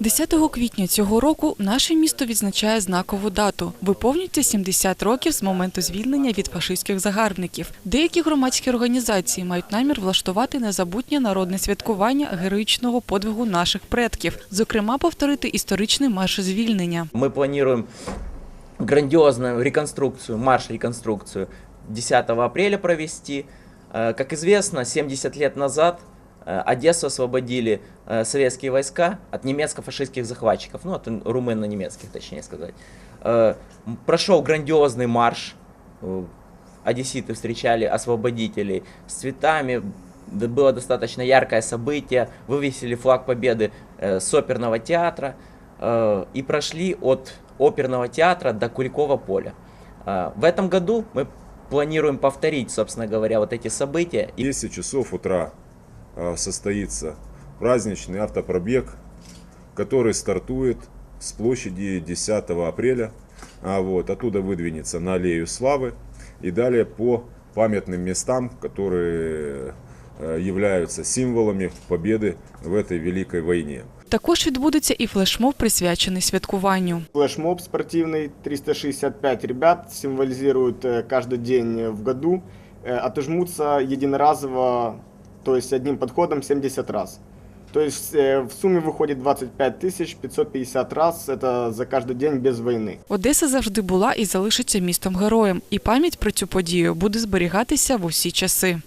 10 квітня цього року наше місто відзначає знакову дату. Виповнюється 70 років з моменту звільнення від фашистських загарбників. Деякі громадські організації мають намір влаштувати незабутнє народне святкування героїчного подвигу наших предків, зокрема повторити історичний марш звільнення. Мы планируем грандиозную реконструкцию, марш-реконструкцию 10 апреля провести. Э, Как известно, 70 лет назад э, Одессу освободили э, советские войска от немецко-фашистских захватчиков, ну, от румыно-немецких, точнее сказать. Э, Прошел грандиозный марш, э, одесситы встречали освободителей с цветами, было достаточно яркое событие, вывесили флаг победы э, с оперного театра э, и прошли от оперного театра до Куликова поля. Э, В этом году мы планируем повторить, собственно говоря, вот эти события. В 10 часов утра состоится праздничный автопробег, который стартует с площади 10 апреля. А вот, оттуда выдвинется на аллею славы и далее по памятным местам, которые э, являются символами победы в этой великой войне. Також відбудеться і флешмоб, присвячений святкуванню. Флешмоб спортивный, 365 ребят, символизирует э, каждый день в году, э, отожмутся единоразово, то есть одним подходом 70 раз. То есть э, в сумме выходит 25 тысяч 550 раз, это за каждый день без войны. Одеса завжди була і залишиться містом героєм, і пам'ять про цю подію буде зберігатися в усі часи.